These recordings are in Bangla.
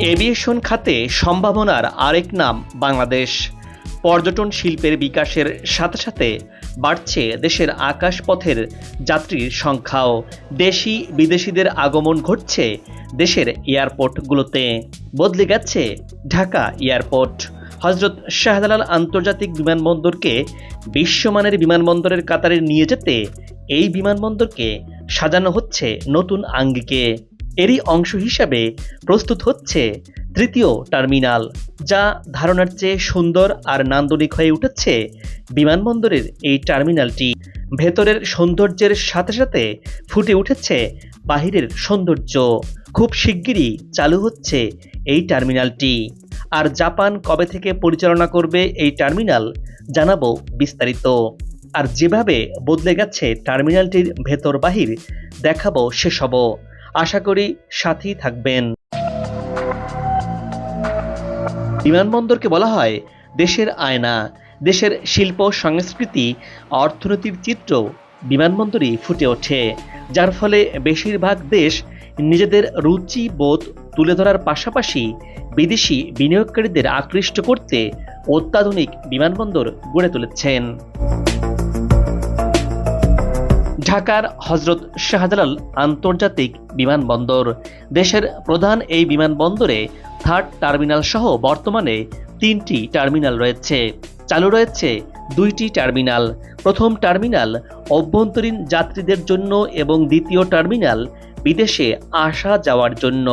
এভিয়েশন খাতে সম্ভাবনার আরেক নাম বাংলাদেশ। পর্যটন শিল্পের বিকাশের সাথে সাথে বাড়ছে দেশের আকাশপথের যাত্রীর সংখ্যাও। দেশি বিদেশিদের আগমন ঘটছে দেশের এয়ারপোর্টগুলোতে। বদলে গেছে ঢাকা এয়ারপোর্ট। হজরত শাহজালাল আন্তর্জাতিক বিমানবন্দরকে বিশ্বমানের বিমানবন্দরের কাতারে নিয়ে যেতে এই বিমানবন্দরকে সাজানো হচ্ছে নতুন আঙ্গিকে। এরই অংশ হিসাবে প্রস্তুত হচ্ছে তৃতীয় টার্মিনাল, যা ধারণার চেয়ে সুন্দর আর নান্দনিক হয়ে উঠেছে বিমানবন্দরের এই টার্মিনালটি। ভেতরের সৌন্দর্যের সাথে সাথে ফুটে উঠেছে বাহিরের সৌন্দর্য। খুব শিগগিরই চালু হচ্ছে এই টার্মিনালটি। আর জাপান কবে থেকে পরিচালনা করবে এই টার্মিনাল জানাব বিস্তারিত। আর যেভাবে বদলে গেছে টার্মিনালটির ভেতর বাহির, দেখাবো সেসবও। আশা করি সাথেই থাকবেন। বিমানবন্দরকে বলা হয় দেশের আয়না। দেশের শিল্প, সংস্কৃতি অর্থনীতির চিত্র বিমানবন্দরই ফুটে ওঠে, যার ফলে বেশিরভাগ দেশ নিজেদের রুচি, বোধ তুলে ধরার পাশাপাশি বিদেশি বিনিয়োগকারীদের আকৃষ্ট করতে অত্যাধুনিক বিমানবন্দর গড়ে তুলেছেন। ঢাকার হজরত শাহজালাল আন্তর্জাতিক বিমানবন্দর। দেশের প্রধান এই বিমানবন্দরে থার্ড টার্মিনাল সহ বর্তমানে তিনটি টার্মিনাল রয়েছে। চালু রয়েছে দুইটি টার্মিনাল। প্রথম টার্মিনাল অভ্যন্তরীণ যাত্রীদের জন্য এবং দ্বিতীয় টার্মিনাল বিদেশে আসা যাওয়ার জন্য।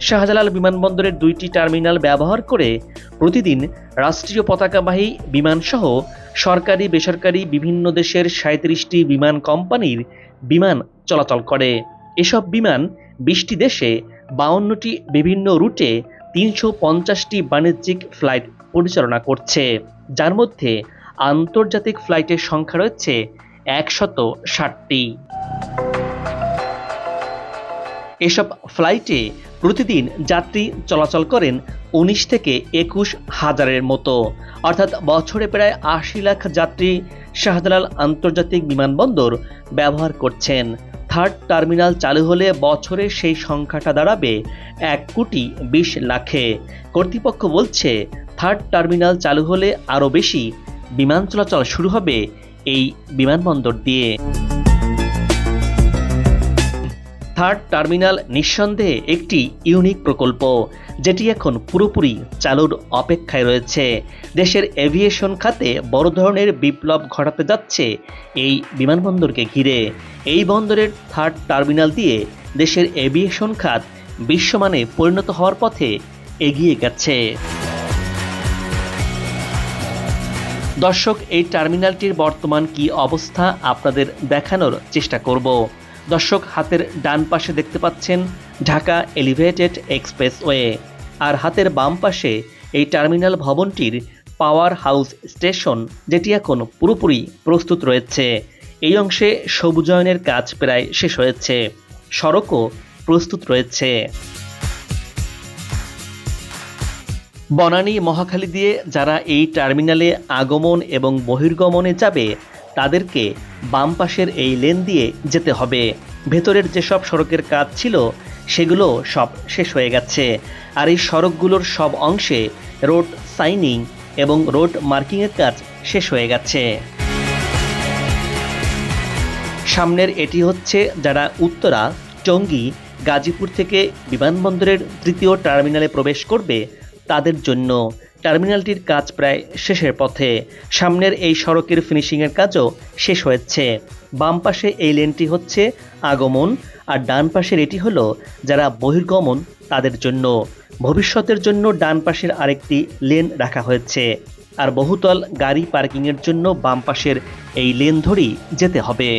শাহজালাল বিমানবন্দরের দুইটি টার্মিনাল ব্যবহার করে প্রতিদিন রাষ্ট্রীয় পতাকাবাহী বিমানসহ সরকারি, বেসরকারি বিভিন্ন দেশের সাঁত্রিশটি বিমান কোম্পানির বিমান চলাচল করে। এসব বিমান বিশটি দেশে বাউন্নটি বিভিন্ন রুটে তিনশো পঞ্চাশটি বাণিজ্যিক ফ্লাইট পরিচালনা করছে। যার মধ্যে আন্তর্জাতিক ফ্লাইটের সংখ্যা রয়েছে একশত ষাটটি। এসব ফ্লাইটে প্রতিদিন যাত্রী চলাচল করেন উনিশ থেকে একুশ হাজারের মতো। অর্থাৎ বছরে প্রায় আশি লাখ যাত্রী শাহজালাল আন্তর্জাতিক বিমানবন্দর ব্যবহার করছেন। থার্ড টার্মিনাল চালু হলে বছরে সেই সংখ্যাটা দাঁড়াবে এক কোটি বিশ লাখে। কর্তৃপক্ষ বলছে, থার্ড টার্মিনাল চালু হলে আরও বেশি বিমান চলাচল শুরু হবে এই বিমানবন্দর দিয়ে। থার্ড টার্মিনাল নিঃসন্দেহে একটি ইউনিক প্রকল্প, যেটি এখন পুরোপুরি চালুর অপেক্ষায় রয়েছে। দেশের এভিয়েশন খাতে বড় ধরনের বিপ্লব ঘটাতে যাচ্ছে এই বিমানবন্দরকে ঘিরে। এই বন্দরের থার্ড টার্মিনাল দিয়ে দেশের এভিয়েশন খাত বিশ্বমানে পরিণত হওয়ার পথে এগিয়ে গেছে। দর্শক, এই টার্মিনালটির বর্তমান কি অবস্থা আপনাদের দেখানোর চেষ্টা করব। দর্শক হাতের ডান পাশে দেখতে পাচ্ছেন ঢাকা এলিভেটেড এক্সপ্রেসওয়ে। আর হাতের বাম পাশে এই টার্মিনাল ভবনটির পাওয়ার হাউস স্টেশন, যেটি এখন পুরোপুরি প্রস্তুত রয়েছে। এই অংশে সবুজায়নের কাজ প্রায় শেষ হয়েছে। সড়কও প্রস্তুত রয়েছে। বনানী মহাখালী দিয়ে যারা এই টার্মিনালে আগমন এবং বহির্গমনে যাবে তাদেরকে বাম পাশের এই লেন দিয়ে যেতে হবে। ভেতরের যেসব সড়কের কাজ ছিল, সেগুলো সব শেষ হয়ে গেছে। আর এই সড়কগুলোর সব অংশে রোড সাইনিং এবং রোড মার্কিংয়ের কাজ শেষ হয়ে গেছে। সামনের এটি হচ্ছে যারা উত্তরা টঙ্গী গাজীপুর থেকে বিমানবন্দরের তৃতীয় টার্মিনালে প্রবেশ করবে তাদের জন্য। টার্মিনালটির কাজ প্রায় শেষের পথে। সামনের এই সড়কের ফিনিশিংয়ের কাজও শেষ হয়েছে। বাম পাশে এই লেনটি হচ্ছে আগমন, আর ডান পাশের এটি হলো যারা বহির্গমন তাদের জন্য। ভবিষ্যতের জন্য ডান পাশের আরেকটি লেন রাখা হয়েছে, আর বহুতল গাড়ি পার্কিংয়ের জন্য বাম পাশের এই লেন ধরেই যেতে হবে।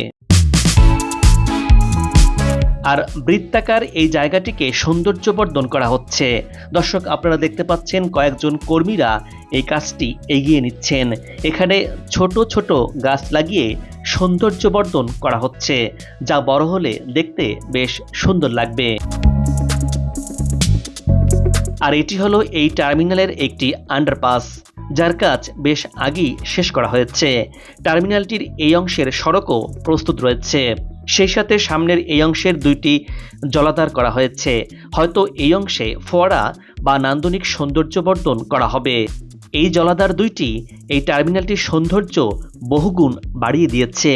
আর বৃত্তাকার এই জায়গাটিকে সৌন্দর্যবর্ধন করা হচ্ছে। দর্শক, আপনারা দেখতে পাচ্ছেন কয়েকজন কর্মীরা এই কাজটি এগিয়ে নিচ্ছেন। এখানে ছোট ছোট গাছ লাগিয়ে সৌন্দর্যবর্ধন করা হচ্ছে, যা বড় হলে দেখতে বেশ সুন্দর লাগবে। আর এটি হলো এই টার্মিনালের একটি আন্ডারপাস, যার কাজ বেশ আগেই শেষ করা হয়েছে। টার্মিনালটির এই অংশের সড়কও প্রস্তুত রয়েছে। সেই সাথে সামনের এই অংশের দুইটি জলাধার করা হয়েছে। হয়তো এই অংশে ফোয়ারা বা নান্দনিক সৌন্দর্যবর্ধন করা হবে। এই জলাধার দুইটি এই টার্মিনালটির সৌন্দর্য বহুগুণ বাড়িয়ে দিয়েছে।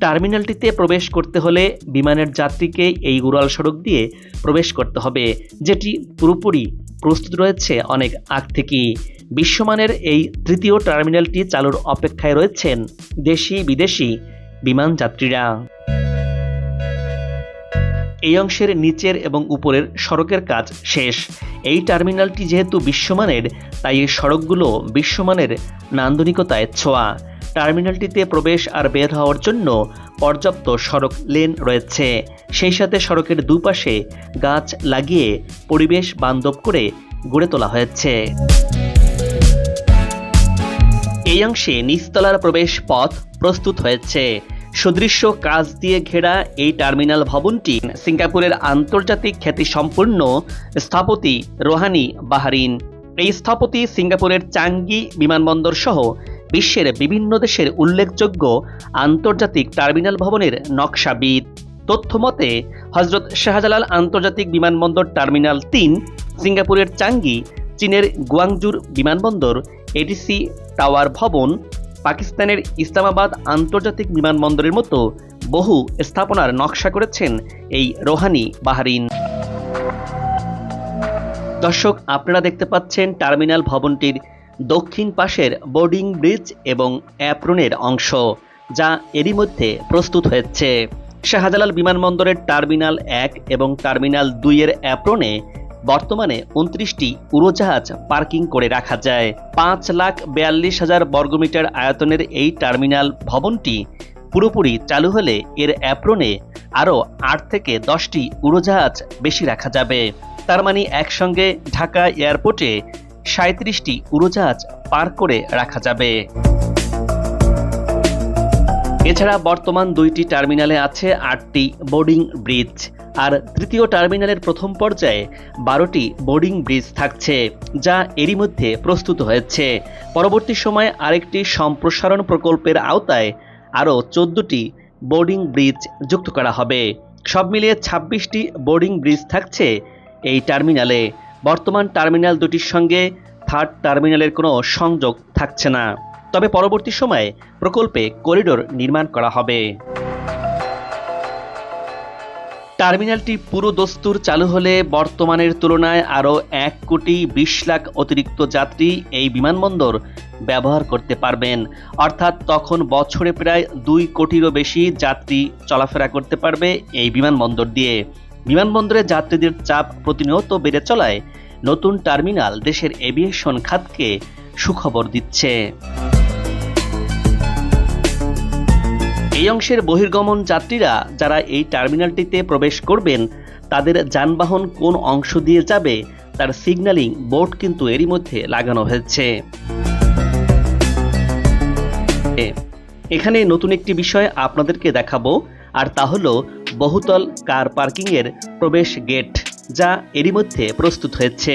টার্মিনালটিতে প্রবেশ করতে হলে বিমানের যাত্রীকে এই উড়াল সড়ক দিয়ে প্রবেশ করতে হবে, যেটি পুরোপুরি প্রস্তুত রয়েছে অনেক আগ থেকেই। বিশ্বমানের এই তৃতীয় টার্মিনালটি চালুর অপেক্ষায় রয়েছেন দেশি বিদেশি বিমান যাত্রীরা। এই অংশের নিচের এবং উপরের সড়কের কাজ শেষ। এই টার্মিনালটি যেহেতু বিশ্বমানের, তাই এই সড়কগুলো বিশ্বমানের নান্দনিকতায় ছোঁয়া। টার্মিনালটিতে প্রবেশ আর বের হওয়ার জন্য পর্যাপ্ত সড়ক লেন রয়েছে। সেই সাথে সড়কের দুপাশে গাছ লাগিয়ে পরিবেশ বান্ধব করে গড়ে তোলা হয়েছে। এই অংশে নিচতলার প্রবেশ পথ প্রস্তুত হয়েছে। সুদৃশ্য কাজ দিয়ে ঘেরা এই টার্মিনাল ভবনটি সিঙ্গাপুরের আন্তর্জাতিক খ্যাতিসম্পন্ন স্থপতি রোহানি বাহারিন। এই স্থপতি সিঙ্গাপুরের চাঙ্গি বিমানবন্দর সহ বিশ্বের বিভিন্ন দেশের উল্লেখযোগ্য আন্তর্জাতিক টার্মিনাল ভবনের নকশাবিদ। তথ্য মতে হজরত শাহজালাল আন্তর্জাতিক বিমানবন্দর টার্মিনাল তিন, সিঙ্গাপুরের চাঙ্গি, চীনের গুয়াংজুর বিমানবন্দর এটিসি টাওয়ার ভবন, পাকিস্তানের ইসলামাবাদ আন্তর্জাতিক বিমানবন্দরের মতো বহু স্থাপনার নকশা করেছেন এই রোহানি বাহারিন। দর্শক, আপনারা দেখতে পাচ্ছেন টার্মিনাল ভবনটির দক্ষিণ পাশের বোর্ডিং ব্রিজ এবং অ্যাপ্রনের অংশ, যা এরই মধ্যে প্রস্তুত হয়েছে। শাহজালাল বিমানবন্দরের টার্মিনাল এক এবং টার্মিনাল দুইয়ের অ্যাপ্রনে বর্তমানে উনত্রিশটি উড়োজাহাজ পার্কিং করে রাখা যায়। পাঁচ লাখ বিয়াল্লিশ হাজার বর্গমিটার আয়তনের এই টার্মিনাল ভবনটি পুরোপুরি চালু হলে এর অ্যাপ্রনে আরও আট থেকে দশটি উড়োজাহাজ বেশি রাখা যাবে। তার মানে একসঙ্গে ঢাকা এয়ারপোর্টে সাঁত্রিশটি উড়োজাহাজ পার করে রাখা যাবে। এছাড়া বর্তমান দুইটি টার্মিনালে আছে আটটি বোর্ডিং ব্রিজ, আর তৃতীয় টার্মিনালের প্রথম পর্যায়ে বারোটি বোর্ডিং ব্রিজ থাকছে, যা এরই মধ্যে প্রস্তুত হয়েছে। পরবর্তী সময়ে আরেকটি সম্প্রসারণ প্রকল্পের আওতায় আরও চোদ্দটি বোর্ডিং ব্রিজ যুক্ত করা হবে। সব মিলিয়ে ছাব্বিশটি বোর্ডিং ব্রিজ থাকছে এই টার্মিনালে। বর্তমান টার্মিনাল দুটির সঙ্গে থার্ড টার্মিনালের কোনো সংযোগ থাকছে না। তবে পরবর্তী সময়ে প্রকল্পে করিডোর নির্মাণ করা হবে। টার্মিনালটি পুরো দস্তুর চালু হলে বর্তমানের তুলনায় আরও এক কোটি বিশ লাখ অতিরিক্ত যাত্রী এই বিমানবন্দর ব্যবহার করতে পারবেন। অর্থাৎ তখন বছরে প্রায় দুই কোটিরও বেশি যাত্রী চলাফেরা করতে পারবে এই বিমানবন্দর দিয়ে। বিমানবন্দরে যাত্রীদের চাপ প্রতিনিয়ত বেড়ে চলায় নতুন টার্মিনাল দেশের এভিয়েশন খাতকে সুখবর দিচ্ছে। এই অংশের বহির্গমন যাত্রীরা যারা এই টার্মিনালটিতে প্রবেশ করবেন, তাদের যানবাহন কোন অংশ দিয়ে যাবে তার সিগন্যালিং বোর্ড কিন্তু এরই মধ্যে লাগানো হয়েছে। এখানে নতুন একটি বিষয় আপনাদেরকে দেখাবো, আর তা হলো বহুতল কার পার্কিংয়ের প্রবেশ গেট যা এরই মধ্যে প্রস্তুত হয়েছে।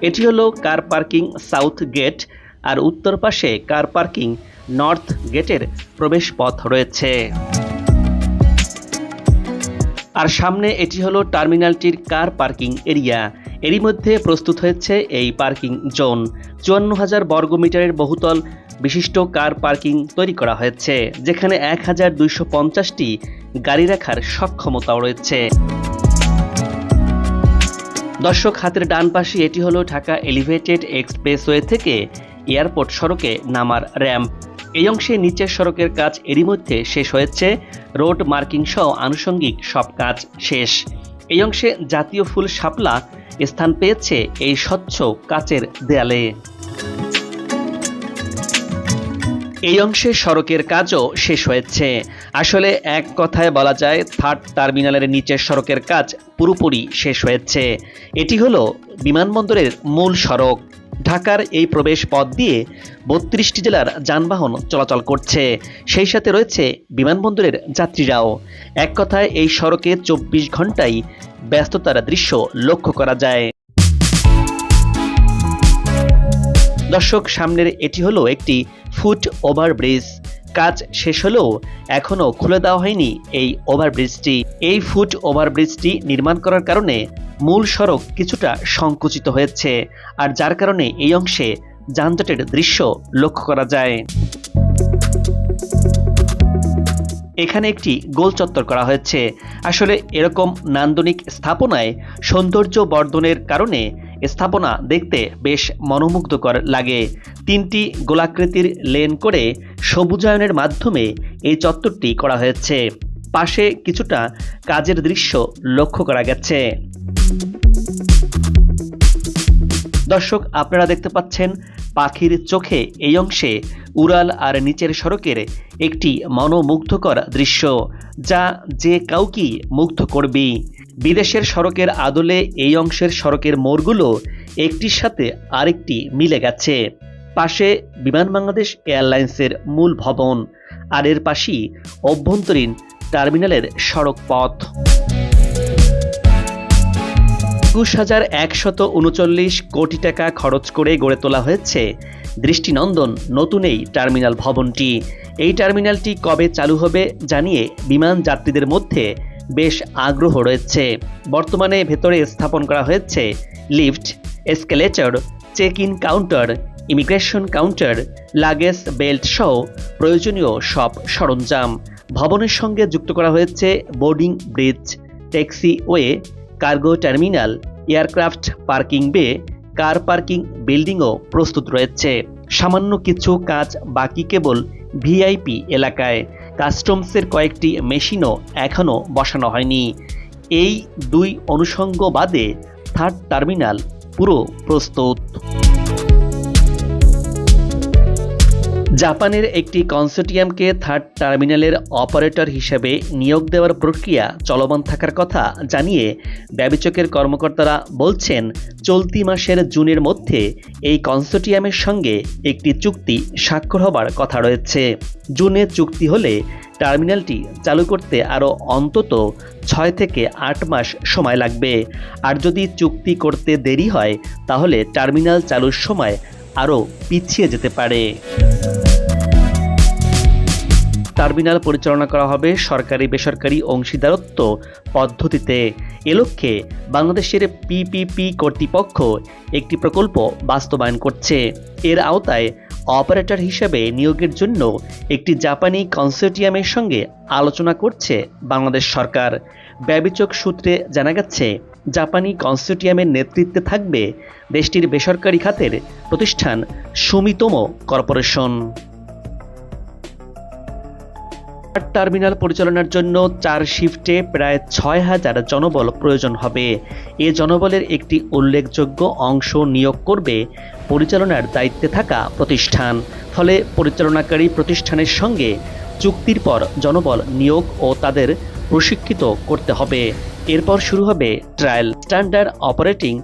এটি হলো কার পার্কিং সাউথ গেট আর উত্তর পাশে কার পার্কিং নর্থ গেটের প্রবেশ পথ রয়েছে। আর সামনে এটি হলো টার্মিনালটির কার পার্কিং এরিয়া এরই মধ্যে প্রস্তুত হয়েছে এই পার্কিং জোন। চুয়ান্ন হাজার বর্গমিটারের বহুতল বিশিষ্ট কার পার্কিং তৈরি করা হয়েছে, যেখানে এক হাজার দুইশো পঞ্চাশটি গাড়ি রাখার সক্ষমতাও রয়েছে। দর্শক, হাতের ডান পাশে এটি হলো ঢাকা এলিভেটেড এক্সপ্রেসওয়ে থেকে এয়ারপোর্ট সড়কে নামার র্যাম্প। এই অংশে নিচের সড়কের কাজ এরই মধ্যে শেষ হয়েছে। রোড মার্কিং সহ আনুষঙ্গিক সব কাজ শেষ। এই অংশে জাতীয় ফুল শাপলা স্থান পেয়েছে এই স্বচ্ছ কাচের দেয়ালে। এই অংশে সড়কের কাজও শেষ হয়েছে। আসলে এক কথায় বলা যায়, থার্ড টার্মিনালের নিচের সড়কের কাজ পুরোপুরি শেষ হয়েছে। এটি হলো বিমানবন্দরের মূল সড়ক। ঢাকার এই প্রবেশ পথ দিয়ে বত্রিশটি জেলার যানবাহন চলাচল করছে। সেই সাথে রয়েছে বিমানবন্দরের যাত্রীরাও। এক কথায়, এই সড়কে চব্বিশ ঘন্টাই ব্যস্ততার দৃশ্য লক্ষ্য করা যায়। দর্শক, সামনের এটি হলো একটি ফুট ওভারব্রিজ। কাজ শেষ হলেও এখনও খুলে দেওয়া হয়নি এই ওভারব্রিজটি। এই ফুট ওভারব্রিজটি নির্মাণ করার কারণে মূল সড়ক কিছুটা সংকুচিত হয়েছে, আর যার কারণে এই অংশে যানজটের দৃশ্য লক্ষ্য করা যায়। এখানে একটি গোল চত্বর করা হয়েছে। আসলে এরকম নান্দনিক স্থাপনায় সৌন্দর্য বর্ধনের কারণে স্থাপনা দেখতে বেশ মনোমুগ্ধকর লাগে। তিনটি গোলাকৃতির লেন করে সবুজায়নের মাধ্যমে এই চত্বরটি করা হয়েছে। পাশে কিছুটা কাজের দৃশ্য লক্ষ্য করা গেছে। দর্শক, আপনারা দেখতে পাচ্ছেন পাখির চোখে এই অংশে উড়াল আর নিচের সড়কের একটি মনোমুগ্ধকর দৃশ্য, যা যে কাউকেই মুগ্ধ করবেই বিদেশের সড়কের আদলে এই অংশের সড়কের মোড়গুলো একটির সাথে আরেকটি মিলে গেছে। পাশে বিমান বাংলাদেশ এয়ারলাইন্সের মূল ভবন, আর এর পাশেই অভ্যন্তরীণ টার্মিনালের সড়ক পথ একুশ হাজার একশত উনচল্লিশ কোটি টাকা খরচ করে গড়ে তোলা হয়েছে। দৃষ্টিনন্দন, নতুন এই টার্মিনাল ভবনটি। এই টার্মিনালটি কবে চালু হবে জানিয়ে বিমান যাত্রীদের মধ্যে বেশ আগ্রহ রয়েছে। বর্তমানে ভেতরে স্থাপন করা হয়েছে lift, escalator check in counter, immigration counter, luggage belt সহ প্রয়োজনীয় সব সরঞ্জাম। ভবনের সঙ্গে যুক্ত করা হয়েছে boarding bridge, taxiway cargo terminal, aircraft parking bay, car parking বিল্ডিংও প্রস্তুত রয়েছে। সামান্য কিছু কাজ বাকি কেবল ভিআইপি এলাকায়। কাস্টমসের কয়েকটি মেশিনও এখনও বসানো হয়নি। এই দুই অনুষঙ্গ বাদে থার্ড টার্মিনাল পুরো প্রস্তুত। জাপানের একটি কনসোর্টিয়ামকে থার্ড টার্মিনালের অপারেটর হিসেবে নিয়োগ দেওয়ার প্রক্রিয়া চলমান থাকার কথা জানিয়ে ব্যবচকের কর্মকর্তারা বলছেন, চলতি মাসের জুনের মধ্যে এই কনসোর্টিয়ামের সঙ্গে একটি চুক্তি স্বাক্ষর হবার কথা রয়েছে। জুনে চুক্তি হলে টার্মিনালটি চালু করতে আরও অন্তত ছয় থেকে আট মাস সময় লাগবে। আর যদি চুক্তি করতে দেরি হয়, তাহলে টার্মিনাল চালুর সময় আরও পিছিয়ে যেতে পারে। টার্মিনাল পরিচালনা করা হবে সরকারি বেসরকারি অংশীদারত্ব পদ্ধতিতে। এ লক্ষ্যে বাংলাদেশের পিপিপি কর্তৃপক্ষ একটি প্রকল্প বাস্তবায়ন করছে। এর আওতায় অপারেটর হিসেবে নিয়োগের জন্য একটি জাপানি কনসোর্টিয়ামের সঙ্গে আলোচনা করছে বাংলাদেশ সরকার। ব্যবিচক সূত্রে জানা গেছে জাপানি কনসোর্টিয়ামের নেতৃত্বে থাকবে দেশটির বেসরকারি খাতের প্রতিষ্ঠান সুমিতম কর্পোরেশন। টার্মিনাল পরিচালনার জন্য চার শিফটে প্রায় ছয় হাজার জনবল প্রয়োজন হবে। এ জনবলের একটি উল্লেখযোগ্য অংশ নিয়োগ করবে পরিচালনার দায়িত্বে থাকা প্রতিষ্ঠান। ফলে পরিচালনাকারী প্রতিষ্ঠানের সঙ্গে চুক্তির পর জনবল নিয়োগ ও তাদের প্রশিক্ষিত করতে হবে। এরপর শুরু হবে ট্রায়াল স্ট্যান্ডার্ড অপারেটিং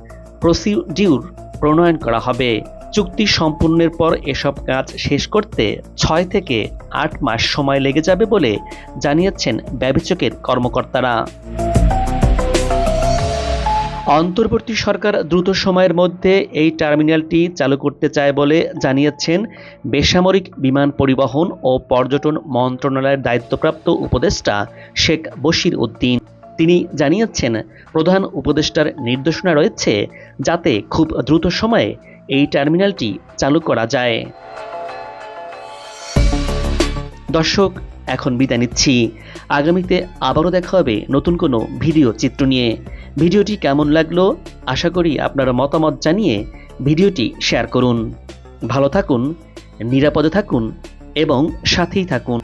প্রসিডিউর প্রণয়ন করা হবে। চুক্তি সম্পূর্ণের পর এসব কাজ শেষ করতে ছয় থেকে আট মাস সময় লেগে যাবে বলে জানিয়েছেন ব্যবচকের কর্মকর্তারা। অন্তর্বর্তী সরকার দ্রুত সময়ের মধ্যে এই টার্মিনালটি চালু করতে চায় বলে জানিয়েছেন বেসামরিক বিমান পরিবহন ও পর্যটন মন্ত্রণালয়ের দায়িত্বপ্রাপ্ত উপদেষ্টা শেখ বশির উদ্দিন। তিনি জানিয়েছেন, প্রধান উপদেষ্টার নির্দেশনা রয়েছে যাতে খুব দ্রুত সময়ে এই টার্মিনালটি চালু করা যায়। দর্শক, এখন বিদায় নিচ্ছি। আগামীতে আবারও দেখা হবে নতুন কোনো ভিডিও চিত্র নিয়ে। ভিডিওটি কেমন লাগল আশা করি আপনারা মতামত জানিয়ে ভিডিওটি শেয়ার করুন। ভালো থাকুন, নিরাপদে থাকুন এবং সাথেই থাকুন।